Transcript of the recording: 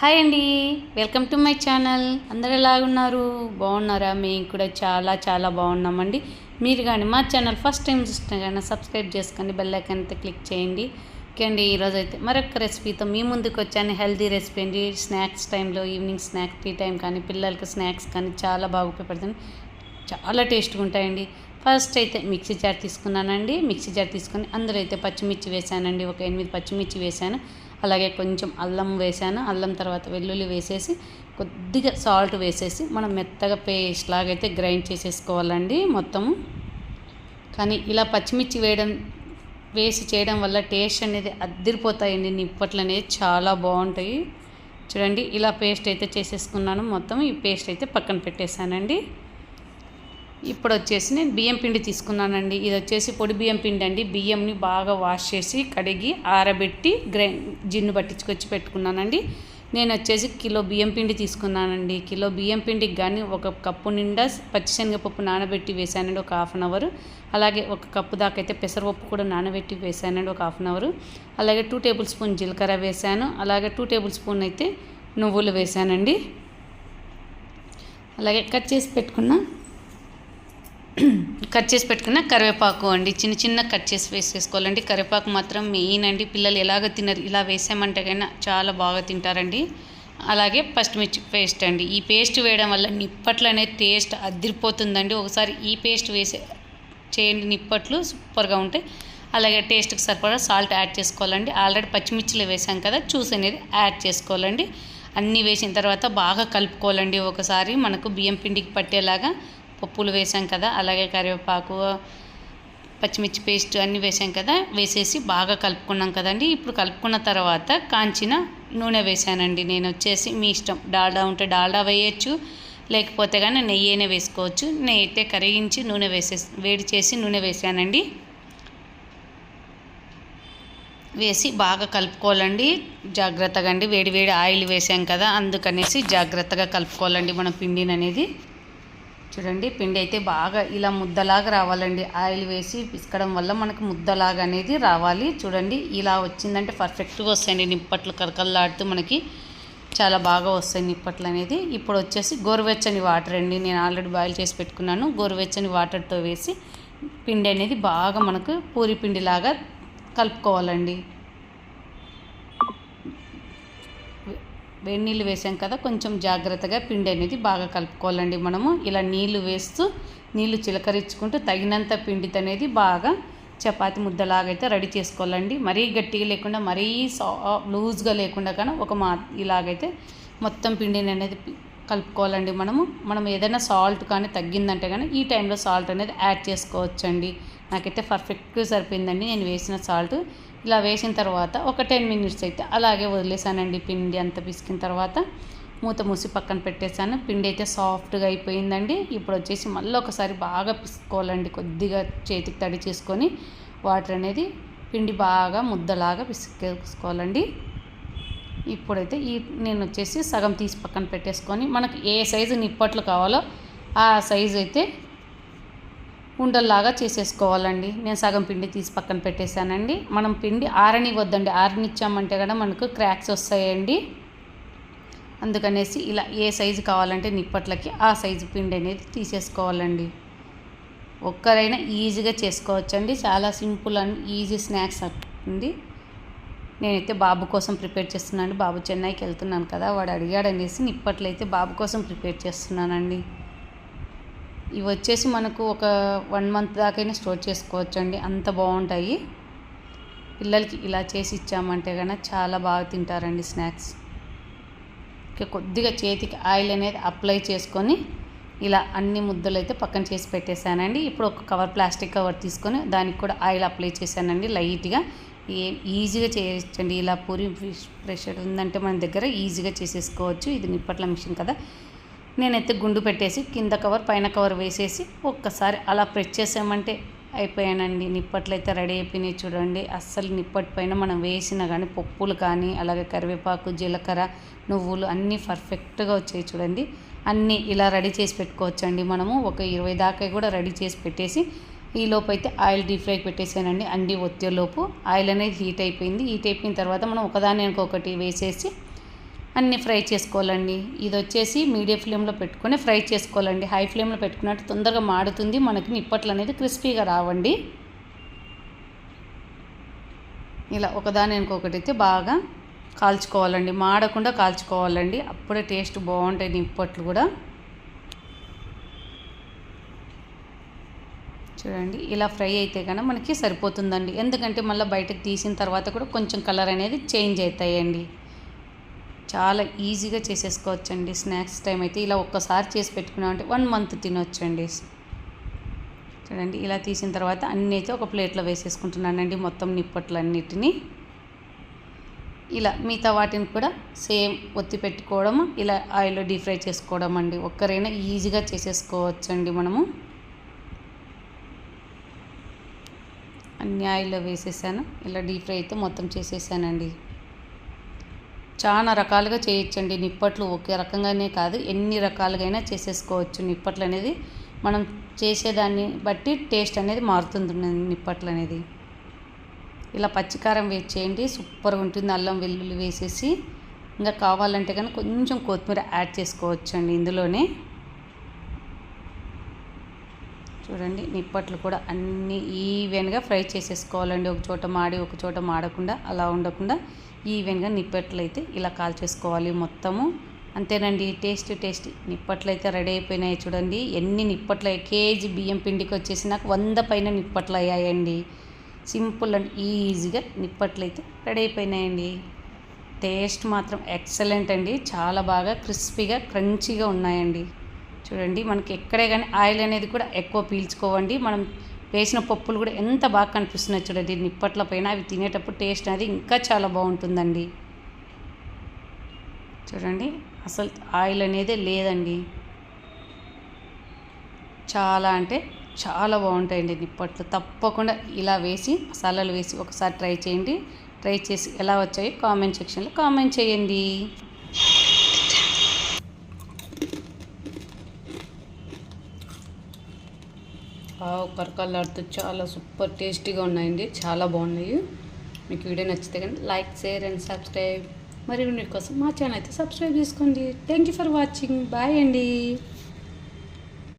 Hi అండి. Welcome to my channel. అందరు ఎలాగున్నారు? బాగున్నారా? మేము కూడా చాలా చాలా బాగున్నామండి. మీరు కానీ మా ఛానల్ ఫస్ట్ టైం చూస్తే కానీ సబ్స్క్రైబ్ చేసుకోండి బెల్లైకన్ అయితే క్లిక్ చేయండి. ఓకే అండి ఈరోజు అయితే మరొక రెసిపీతో మీ ముందుకు వచ్చాను. హెల్తీ రెసిపీ అండి. స్నాక్స్ టైంలో ఈవినింగ్ స్నాక్ టీ టైం కానీ పిల్లలకి స్నాక్స్ కానీ చాలా బాగా ఉపయోగపడుతుంది. చాలా టేస్ట్గా ఉంటాయండి. ఫస్ట్ అయితే మిక్సీ జార్ తీసుకున్నానండి. మిక్సీ జార్ తీసుకొని అందులో అయితే పచ్చిమిర్చి వేసానండి. ఒక ఎనిమిది పచ్చిమిర్చి వేసాను. అలాగే కొంచెం అల్లం వేసాను. అల్లం తర్వాత వెల్లుల్లి వేసేసి కొద్దిగా సాల్ట్ వేసేసి మనం మెత్తగా పేస్ట్ లాగైతే గ్రైండ్ చేసేసుకోవాలండి మొత్తము కానీ ఇలా పచ్చిమిర్చి వేయడం వేసి చేయడం వల్ల టేస్ట్ అనేది అద్దరిపోతాయండి. నిప్పట్లు అనేది చాలా బాగుంటాయి. చూడండి ఇలా పేస్ట్ అయితే చేసేసుకున్నాను. మొత్తం ఈ పేస్ట్ అయితే పక్కన పెట్టేశానండి. ఇప్పుడు వచ్చేసి నేను బియ్యం పిండి తీసుకున్నానండి. ఇది వచ్చేసి పొడి బియ్యం పిండి అండి బియ్యంని బాగా వాష్ చేసి కడిగి ఆరబెట్టి గ్రై జిన్ను పట్టించుకొచ్చి పెట్టుకున్నానండి. నేను వచ్చేసి కిలో బియ్యం పిండి తీసుకున్నానండి. కిలో బియ్యం పిండికి కానీ ఒక కప్పు నిండా పచ్చిశనగపప్పు నానబెట్టి వేసానండి ఒక హాఫ్ అన్ అవర్. అలాగే ఒక కప్పు దాకా అయితే పెసరపప్పు కూడా నానబెట్టి వేసానండి ఒక హాఫ్ అన్ అవర్. అలాగే టూ టేబుల్ స్పూన్ జీలకర్ర వేసాను అలాగే టూ టేబుల్ స్పూన్ అయితే నువ్వులు వేసానండి అలాగే కట్ చేసి పెట్టుకున్న కట్ చేసి పెట్టుకున్న కరివేపాకు అండి. చిన్న చిన్న కట్ చేసి వేసేసుకోవాలండి. కరివేపాకు మాత్రం మెయిన్ అండి. పిల్లలు ఎలాగ తినరు ఇలా వేసామంటే కన్నా చాలా బాగా తింటారండి. అలాగే పచ్చిమిర్చి పేస్ట్ అండి. ఈ పేస్ట్ వేయడం వల్ల నిప్పట్లు అనేది టేస్ట్ అదిరిపోతుందండి. ఒకసారి ఈ పేస్ట్ వేసే చేయండి నిప్పట్లు సూపర్గా ఉంటాయి. అలాగే టేస్ట్కి సరిపడా సాల్ట్ యాడ్ చేసుకోవాలండి. ఆల్రెడీ పచ్చిమిర్చిలు వేసాం కదా జ్యూస్ అనేది యాడ్ చేసుకోవాలండి. అన్నీ వేసిన తర్వాత బాగా కలుపుకోవాలండి. ఒకసారి మనకు బియ్యం పిండికి పట్టేలాగా పప్పులు వేసాం కదా అలాగే కరివేపాకు పచ్చిమిర్చి పేస్ట్ అన్నీ వేసాం కదా వేసేసి బాగా కలుపుకున్నాం కదండి. ఇప్పుడు కలుపుకున్న తర్వాత కాంచిన నూనె వేసానండి నేను వచ్చేసి మీ ఇష్టం. డాల్డా ఉంటే డాల్డా వేయచ్చు లేకపోతే కానీ నెయ్యినే వేసుకోవచ్చు. నెయ్యి అయితే కరిగించి నూనె వేసేసి వేడి చేసి నూనె వేసానండి వేసి బాగా కలుపుకోవాలండి. జాగ్రత్తగా అండి. వేడి వేడి ఆయిల్ వేసాం కదా అందుకనేసి జాగ్రత్తగా కలుపుకోవాలండి మన పిండిని అనేది చూడండి పిండి అయితే బాగా ఇలా ముద్దలాగా రావాలండి. ఆయిల్ వేసి పిసకడం వల్ల మనకు ముద్దలాగా అనేది రావాలి. చూడండి ఇలా వచ్చిందంటే పర్ఫెక్ట్గా వస్తాయండి. నిప్పట్లు కరకల్లాడుతూ మనకి చాలా బాగా వస్తాయి నిప్పట్లు అనేది. ఇప్పుడు వచ్చేసి గోరువెచ్చని వాటర్ అండి. నేను ఆల్రెడీ బాయిల్ చేసి పెట్టుకున్నాను. గోరువెచ్చని వాటర్తో వేసి పిండి అనేది బాగా మనకు పూరి పిండిలాగా కలుపుకోవాలండి. వేడి నీళ్ళు వేసాం కదా కొంచెం జాగ్రత్తగా పిండి అనేది బాగా కలుపుకోవాలండి మనము. ఇలా నీళ్ళు వేస్తూ నీళ్ళు చిలకరించుకుంటూ తగినంత పిండితో అనేది బాగా చపాతి ముద్దలాగైతే రెడీ చేసుకోవాలండి. మరీ గట్టిగా లేకుండా మరీ సా లూజ్గా లేకుండా కానీ ఒక మా ఇలాగైతే మొత్తం పిండిని అనేది కలుపుకోవాలండి మనము. మనం ఏదైనా సాల్ట్ కానీ తగ్గిందంటే కానీ ఈ టైంలో సాల్ట్ అనేది యాడ్ చేసుకోవచ్చండి. నాకైతే పర్ఫెక్ట్గా సరిపోయిందండి. నేను వేసిన సాల్ట్ ఇలా వేసిన తర్వాత ఒక టెన్ మినిట్స్ అయితే అలాగే వదిలేసానండి పిండి అంత పిసికిన తర్వాత. మూత మూసి పక్కన పెట్టేశాను. పిండి అయితే సాఫ్ట్గా అయిపోయిందండి. ఇప్పుడు వచ్చేసి మళ్ళీ ఒకసారి బాగా పిసుకోవాలండి. కొద్దిగా చేతికి తడి చేసుకొని వాటర్ అనేది పిండి బాగా ముద్దలాగా పిసికేసుకోవాలండి ఇప్పుడైతే ఈ నేను వచ్చేసి సగం తీసి పక్కన పెట్టేసుకొని మనకు ఏ సైజు నిప్పట్లు కావాలో ఆ సైజు అయితే ఉండల్లాగా చేసేసుకోవాలండి. నేను సగం పిండి తీసి పక్కన పెట్టేశానండి. మనం పిండి ఆరనివ్వద్దండి. ఆరనిచ్చామంటే కూడా మనకు క్రాక్స్ వస్తాయండి. అందుకనేసి ఇలా ఏ సైజు కావాలంటే నిప్పట్లకి ఆ సైజు పిండి అనేది తీసేసుకోవాలండి. ఒక్కరైనా ఈజీగా చేసుకోవచ్చండి. చాలా సింపుల్ అండ్ ఈజీ స్నాక్స్ అండి. నేనైతే బాబు కోసం ప్రిపేర్ చేస్తున్నాను. బాబు చెన్నైకి వెళ్తున్నాను కదా. వాడు అడిగాడనేసి నిప్పట్లయితే బాబు కోసం ప్రిపేర్ చేస్తున్నానండి. ఇవి వచ్చేసి మనకు ఒక వన్ మంత్ దాకైనా స్టోర్ చేసుకోవచ్చు అండి అంత బాగుంటాయి. పిల్లలకి ఇలా చేసి ఇచ్చామంటే కనుక చాలా బాగా తింటారండి స్నాక్స్. కొద్దిగా చేతికి ఆయిల్ అనేది అప్లై చేసుకొని ఇలా అన్ని ముద్దలు అయితే పక్కన చేసి పెట్టేశానండి. ఇప్పుడు ఒక కవర్ ప్లాస్టిక్ కవర్ తీసుకొని దానికి కూడా ఆయిల్ అప్లై చేశానండి లైట్గా. ఏ ఈజీగా చేయొచ్చండి ఇలా పూరి ప్రెషర్ ఉందంటే మన దగ్గర ఈజీగా చేసేసుకోవచ్చు. ఇది నిప్పట్ల మిషన్ కదా. నేనైతే గుండు పెట్టేసి కింద కవర్ పైన కవర్ వేసేసి ఒక్కసారి అలా ప్రెస్ చేసామంటే అయిపోయానండి. నిప్పట్లు అయితే రెడీ అయిపోయినాయి చూడండి. అస్సలు నిప్పటి పైన మనం వేసిన కానీ పప్పులు కానీ అలాగే కరివేపాకు జీలకర్ర నువ్వులు అన్నీ పర్ఫెక్ట్గా వచ్చాయి చూడండి. అన్నీ ఇలా రెడీ చేసి పెట్టుకోవచ్చండి మనము. ఒక ఇరవై దాకా కూడా రెడీ చేసి పెట్టేసి ఈ లోపు అయితే ఆయిల్ డీప్ ఫ్రై పెట్టేసానండి. అండి ఒత్తేలోపు ఆయిల్ అనేది హీట్ అయిపోయింది. హీట్ అయిపోయిన తర్వాత మనం ఒకదాని ఒకటి వేసేసి అన్నీ ఫ్రై చేసుకోవాలండి. ఇది వచ్చేసి మీడియం ఫ్లేమ్లో పెట్టుకొని ఫ్రై చేసుకోవాలండి. హై ఫ్లేమ్లో పెట్టుకున్నట్టు తొందరగా మాడుతుంది. మనకి నిప్పట్లు అనేది క్రిస్పీగా రావండి. ఇలా ఒకదాని ఇంకొకటి అయితే బాగా కాల్చుకోవాలండి. మాడకుండా కాల్చుకోవాలండి. అప్పుడే టేస్ట్ బాగుంటాయి నిప్పట్లు కూడా. చూడండి ఇలా ఫ్రై అయితే కనుక మనకి సరిపోతుందండి. ఎందుకంటే మళ్ళీ బయటకు తీసిన తర్వాత కూడా కొంచెం కలర్ అనేది చేంజ్ అవుతాయండి. చాలా ఈజీగా చేసేసుకోవచ్చండి. స్నాక్స్ టైం అయితే ఇలా ఒక్కసారి చేసి పెట్టుకున్నామంటే వన్ మంత్ తినొచ్చండి. చూడండి ఇలా తీసిన తర్వాత అన్నీ అయితే ఒక ప్లేట్లో వేసేసుకుంటున్నానండి మొత్తం నిప్పట్లన్నిటినీ. ఇలా మిగతా వాటిని కూడా సేమ్ ఒత్తి పెట్టుకోవడం ఇలా ఆయిల్లో డీప్ ఫ్రై చేసుకోవడం అండి. ఒక్కరైనా ఈజీగా చేసేసుకోవచ్చండి మనము. అన్ని ఆయిల్లో వేసేసాను. ఇలా డీప్ ఫ్రై అయితే మొత్తం చేసేసానండి. చాలా రకాలుగా చేయొచ్చండి. నిప్పట్లు ఒకే రకంగానే కాదు ఎన్ని రకాలుగైనా చేసేసుకోవచ్చు. నిప్పట్లు అనేది మనం చేసేదాన్ని బట్టి టేస్ట్ అనేది మారుతుంది నిప్పట్లు అనేది ఇలా పచ్చికారం వేసి చేయండి సూపర్గా ఉంటుంది. అల్లం వెల్లుల్లి వేసేసి ఇంకా కావాలంటే కానీ కొంచెం కొత్తిమీర యాడ్ చేసుకోవచ్చండి ఇందులోనే. చూడండి నిప్పట్లు కూడా అన్నీ ఈవెన్గా ఫ్రై చేసేసుకోవాలండి. ఒక చోట మాడి ఒక చోట మాడకుండా అలా ఉండకుండా ఈవెన్గా నిప్పట్లు అయితే ఇలా కాల్చేసుకోవాలి మొత్తము. అంతేనండి టేస్ట్ టేస్ట్. నిప్పట్లు అయితే రెడీ అయిపోయినాయి చూడండి. ఎన్ని నిప్పట్లు కేజీ బియ్యం పిండికి వచ్చేసి నాకు వంద పైన నిప్పట్లు అయ్యాయండి సింపుల్ అండ్ ఈజీగా నిప్పట్లు అయితే రెడీ అయిపోయినాయండి. టేస్ట్ మాత్రం ఎక్సలెంట్ అండి. చాలా బాగా క్రిస్పీగా క్రంచీగా ఉన్నాయండి. చూడండి మనకి ఎక్కడే కానీ ఆయిల్ అనేది కూడా ఎక్కువ పీల్చుకోవండి. మనం వేసిన పప్పులు కూడా ఎంత బాగా కనిపిస్తున్నాయి చూడండి నిప్పట్ల పైన అవి తినేటప్పుడు టేస్ట్ అనేది ఇంకా చాలా బాగుంటుందండి. చూడండి అసలు ఆయిల్ అనేది లేదండి. చాలా అంటే చాలా బాగుంటాయండి నిప్పట్లు తప్పకుండా ఇలా వేసి మసాలాలు వేసి ఒకసారి ట్రై చేయండి. ట్రై చేసి ఎలా వచ్చాయో కామెంట్ సెక్షన్లో కామెంట్ చేయండి. కరకల్లాడుతూ చాలా సూపర్ టేస్టీగా ఉన్నాయండి. చాలా బాగున్నాయి. మీకు వీడియో నచ్చితే కానీ లైక్ షేర్ అండ్ సబ్స్క్రైబ్. మరి మీకోసం మా ఛానల్ అయితే సబ్స్క్రైబ్ చేసుకోండి. Thank you for watching bye అండి.